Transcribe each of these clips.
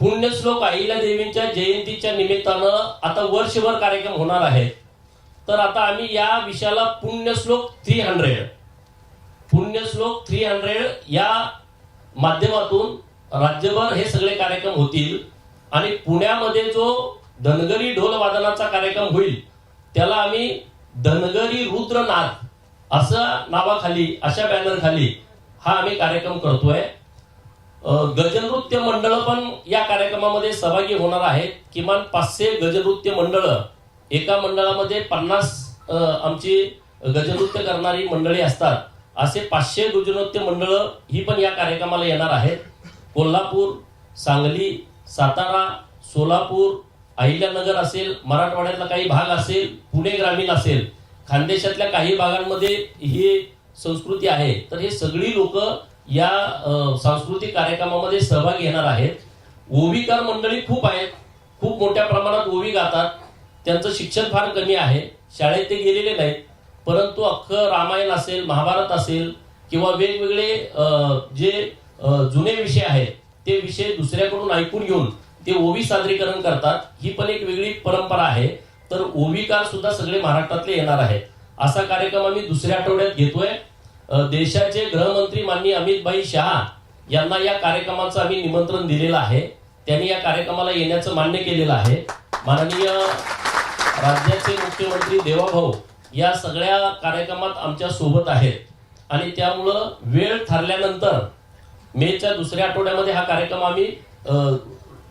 पुण्यश्लोक आईला देवींच्या जयंतीच्या निमित्तानं आता वर्षभर कार्यक्रम होणार आहे. तर आता आम्ही या विषयाला Punyashlok three hundred Punyashlok three hundred या माध्यमातून राज्यभर हे सगळे कार्यक्रम होतील आणि पुण्यामध्ये जो धनगरी ढोल वादनाचा कार्यक्रम होईल त्याला आम्ही धनगरी रुद्रनाथ असं नावाखाली अशा बॅनर खाली हा आम्ही कार्यक्रम करतोय. गजनृत्य मंडळ पण या कार्यक्रमामध्ये सहभागी होणार आहेत. किमान पाचशे गजनृत्य मंडळ एका मंडळामध्ये पन्नास आमची गजनृत्य करणारी मंडळी असतात. असे पाचशे गजनृत्य मंडळ ही पण या कार्यक्रमाला येणार आहेत. कोल्हापूर सांगली सातारा सोलापूर अहिल्यानगर असेल मराठवाड्यातला काही भाग असेल पुणे ग्रामीण असेल खानदेशातल्या काही भागांमध्ये ही संस्कृती आहे. तर हे सगळी लोक या सांस्कृतिक कार्यक्रमामध्ये सहभाग घेणार आहेत. ओवीकार मंडळी खूप आहेत. खूप मोठ्या प्रमाणात ओवी गातात. त्यांचं शिक्षण फार कमी आहे. शाळेत ते गेलेले नाहीत. परंतु अख्खं रामायण असेल महाभारत असेल किंवा वेगवेगळे जे जुने विषय आहेत ते विषय दुसऱ्याकडून ऐकून घेऊन ते ओवी सादरीकरण करतात. ही पण एक वेगळी परंपरा आहे. तर ओवीकार सुद्धा सगळे महाराष्ट्रातले येणार आहेत. असा कार्यक्रम आम्ही दुसऱ्या आठवड्यात घेतोय. देशाचे गृहमंत्री माननीय अमितभाई शहा यांना या कार्यक्रमाचं आम्ही निमंत्रण दिलेलं आहे. त्यांनी या कार्यक्रमाला येण्याचं मान्य केलेलं आहे. माननीय राज्याचे मुख्यमंत्री देवाभाऊ या सगळ्या कार्यक्रमात आमच्यासोबत आहेत. आणि त्यामुळं वेळ ठरल्यानंतर मेच्या दुसऱ्या आठवड्यामध्ये हा कार्यक्रम आम्ही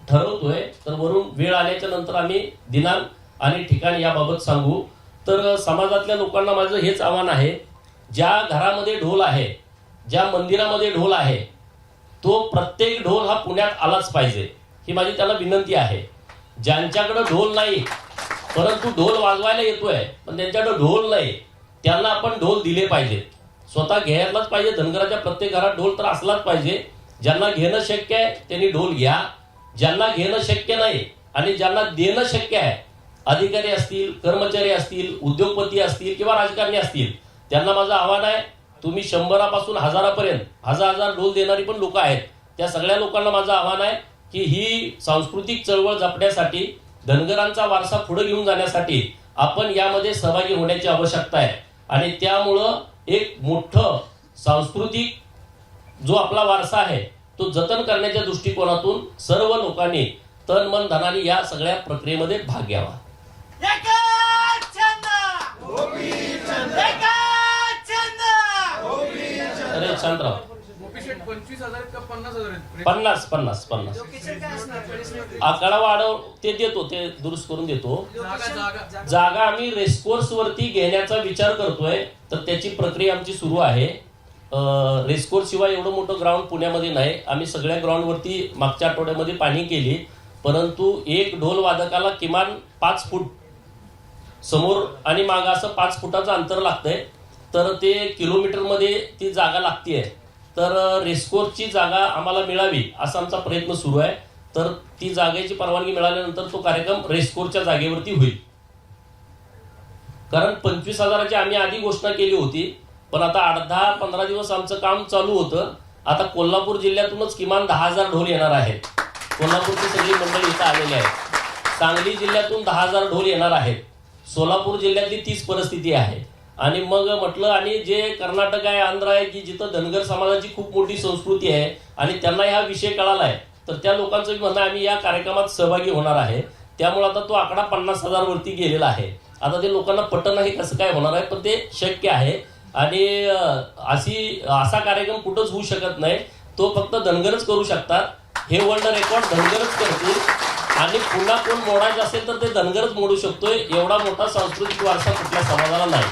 ठरवतोय. तर वरून वेळ आल्याच्यानंतर आम्ही दिनांक आणि ठिकाण याबाबत सांगू. तर समाजातल्या लोकांना माझं हेच आव्हान आहे ज्या घरामध्ये ढोल आहे ज्या मंदिरामध्ये ढोल आहे तो प्रत्येक ढोल हा पुण्यात आलाच पाहिजे ही माझी त्याला विनंती आहे. ज्यांच्याकडं ढोल नाही परंतु ढोल वाजवायला येतोय पण त्यांच्याकडं ढोल नाही त्यांना आपण ढोल दिले पाहिजे. स्वतः घ्यायलाच पाहिजे धनगराच्या प्रत्येक घरात ढोल तर असलाच पाहिजे. ज्यांना घेणं शक्य आहे त्यांनी ढोल घ्या. ज्यांना घेणं शक्य नाही आणि ज्यांना देणं शक्य आहे अधिकारी असतील कर्मचारी असतील उद्योगपती असतील किंवा राजकारणी असतील त्यांना माझं आव्हान आहे तुम्ही शंभरापासून हजारापर्यंत हजार हजार डोल देणारी पण लोक आहेत. त्या सगळ्या लोकांना माझं आव्हान आहे की ही सांस्कृतिक चळवळ जपण्यासाठी धनगरांचा वारसा पुढे घेऊन जाण्यासाठी आपण यामध्ये सहभागी होण्याची आवश्यकता आहे. आणि त्यामुळं एक मोठं सांस्कृतिक जो आपला वारसा आहे तो जतन करण्याच्या दृष्टिकोनातून सर्व लोकांनी तन मन धनाने या सगळ्या प्रक्रियेमध्ये भाग घ्यावा. अरे शांतराव. गोपीशेठ पंचवीस हजार आहेत का पन्नास हजार आहेत? पन्नास पन्नास आकडा वाढव ते देतो ते दुरुस्त करून देतो. जागा जागा. जागा. आम्ही रेसकोर्स वरती घेण्याचा विचार करतोय तर त्याची प्रक्रिया आमची सुरू आहे. रेसकोर्स शिवाय एवढं मोठं ग्राउंड पुण्यामध्ये नाही. आम्ही सगळ्या ग्राउंड वरती मागच्या आठवड्यामध्ये पाणी केली परंतु एक ढोल वादकाला किमान पाच फूट समोर आणि मागं असं पाच फुटाचं अंतर लागतंय. तर ते किलोमीटरमध्ये ती जागा लागतीये. तर रेस्कोर्सची जागा आम्हाला मिळावी असा आमचा प्रयत्न सुरू आहे. तर ती जागेची परवानगी मिळाल्यानंतर तो कार्यक्रम रेस्कोरच्या जागेवरती होईल. कारण पंचवीस हजाराची आम्ही आधी घोषणा केली होती पण आता आठ दहा पंधरा दिवस आमचं काम चालू होतं. आता कोल्हापूर जिल्ह्यातूनच किमान दहा हजार ढोल येणार आहेत. कोल्हापूरची सगळी मंडळी इथं आलेली आहेत. सांगली जिल्ह्यातून दहा हजार ढोल येणार आहेत. सोलापूर जिल्ह्यातली तीच परिस्थिती आहे. आणि मग म्हटलं आणि जे कर्नाटक आहे आंध्र आहे की जिथं धनगर समाजाची खूप मोठी संस्कृती आहे आणि त्यांना हा विषय कळाला आहे तर त्या लोकांचं म्हणणं आम्ही या कार्यक्रमात सहभागी होणार आहे. त्यामुळे आता तो आकडा पन्नास हजार वरती गेलेला आहे. आता ते लोकांना पटन हे कसं काय होणार आहे पण ते शक्य आहे. आणि अशी असा कार्यक्रम कुठंच होऊ शकत नाही. तो फक्त धनगरच करू शकतात. हे वर्ल्ड रेकॉर्ड धनगरच करतील. आणि पुन्हा कोण मोडायचं असेल तर ते धनगरच मोडू शकतोय. एवढा मोठा सांस्कृतिक वारसा कुठल्या समाजाला नाही.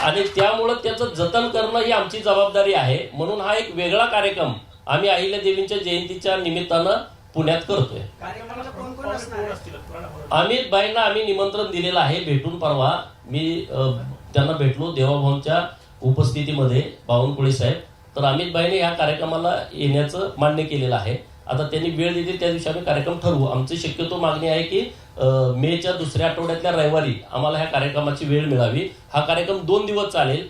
आणि त्यामुळं त्याचं जतन करणं ही आमची जबाबदारी आहे. म्हणून हा एक वेगळा कार्यक्रम आम्ही अहिल्या देवींच्या जयंतीच्या निमित्तानं पुण्यात करतोय. कार्यक्रमाला कोण कोण असणार आहे? अमित भाईंना आम्ही निमंत्रण दिलेलं आहे भेटून परवा. मी त्यांना भेटलो देवाभाऊंच्या उपस्थितीमध्ये बावनकुळे साहेब. तर अमित भाईने या कार्यक्रमाला येण्याचं मान्य केलेलं आहे. आता त्यांनी वेळ दिली त्या दिवशी आम्ही कार्यक्रम ठरवू. आमची शक्यतो मागणी आहे की मेच्या दुसऱ्या आठवड्यातल्या रविवारी आम्हाला ह्या कार्यक्रमाची वेळ मिळावी. हा कार्यक्रम दोन दिवस चालेल.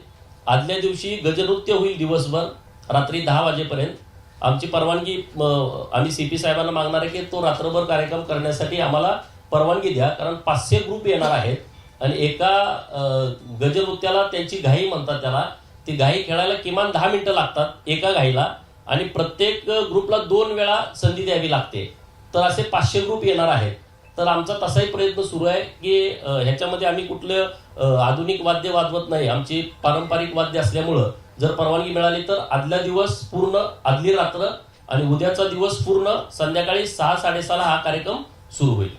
आदल्या दिवशी गजनृत्य होईल दिवसभर रात्री दहा वाजेपर्यंत. आमची परवानगी आम्ही सी पी साहेबांना मागणार आहे की तो रात्रभर कार्यक्रम करण्यासाठी आम्हाला परवानगी द्या कारण पाचशे ग्रुप येणार आहेत आणि एका गजनृत्याला त्यांची घाई म्हणतात त्याला. ती घाई खेळायला किमान दहा मिनिटं लागतात एका घाईला. आणि प्रत्येक ग्रुपला दोन वेळा संधी द्यावी लागते. तर असे पाचशे ग्रुप येणार आहेत. तर आमचा तसाही प्रयत्न सुरू आहे की ह्याच्यामध्ये आम्ही कुठलं आधुनिक वाद्य वाजवत नाही. आमची पारंपरिक वाद्य असल्यामुळं जर परवानगी मिळाली तर आदल्या दिवस पूर्ण आदली रात्र आणि उद्याचा दिवस पूर्ण संध्याकाळी सहा साडेसहाला हा कार्यक्रम सुरू होईल.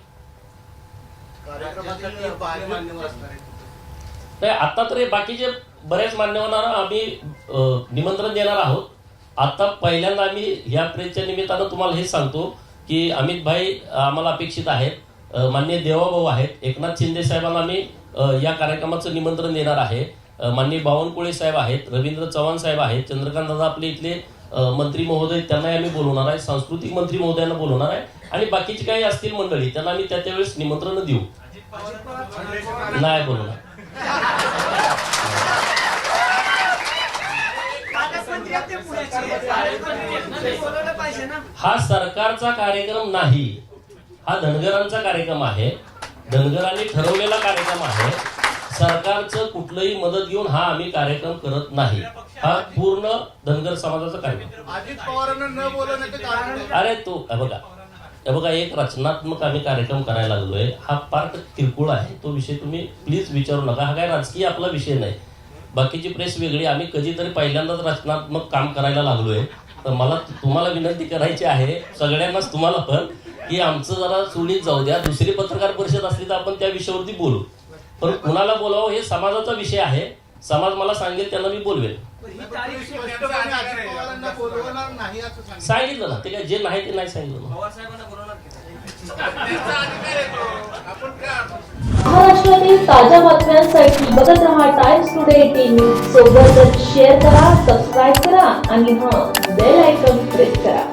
नाही आता तर हे बाकीचे बरेच मान्यवरांना आम्ही निमंत्रण देणार आहोत. आता पहिल्यांदा आम्ही या प्रेसच्या निमित्तानं तुम्हाला हे सांगतो की अमित भाई आम्हाला अपेक्षित आहेत. अ, माननीय देवाभाऊ आहेत. एकनाथ शिंदे साहेबांना आम्ही या कार्यक्रमाचं निमंत्रण देणार आहे. अ, माननीय बावनकुळे साहेब आहेत रवींद्र चव्हाण साहेब आहेत चंद्रकांत दादा आपले इथले मंत्री महोदय त्यांनाही आम्ही बोलवणार आहे. सांस्कृतिक मंत्री महोदयांना बोलवणार आहे. आणि बाकीची काही असतील मंडळी त्यांना आम्ही त्या त्यावेळेस निमंत्रण देऊ. नाही बोलवणार पालकमंत्री आहेत ते पुण्याचे पालकमंत्री बोलवलं पाहिजे ना हा सरकारचा कार्यक्रम नाही. हा धनगरांचा कार्यक्रम आहे. धनगरांनी ठरवलेला कार्यक्रम आहे. सरकारचं कुठलंही मदत घेऊन हा आम्ही कार्यक्रम करत नाही. हा पूर्ण धनगर समाजाचा कार्यक्रम. अजित पवारांना न बोलवण्याचं कारण काय? अरे तो हे बघा. हे बघा एक रचनात्मक आम्ही कार्यक्रम करायला लागलोय. हा पार्ट किरकोळ आहे. तो विषय तुम्ही प्लीज विचारू नका. हा काय राजकीय आपला विषय नाही. बाकीची प्रेस वेगळी. आम्ही कधीतरी पहिल्यांदाच रचनात्मक काम करायला लागलोय. तर मला तुम्हाला विनंती करायची आहे सगळ्यांनाच तुम्हाला पण की आमचं जरा सुनीत जाऊ द्या. दुसरी पत्रकार परिषद असली तर आपण त्या विषयावरती बोलू. पण कुणाला बोलावं हे समाजाचा विषय आहे. समाज मला सांगेल त्यांना मी बोलवेल. सांगितलं ना ते काय जे नाही ते नाही सांगितलं काय महाराष्ट्रातील ताज्या बातम्यांसाठी बघत रहा टाइम्स टुडे टीव्ही सोबतच शेअर करा सबस्क्राईब करा आणि हा bell icon press करा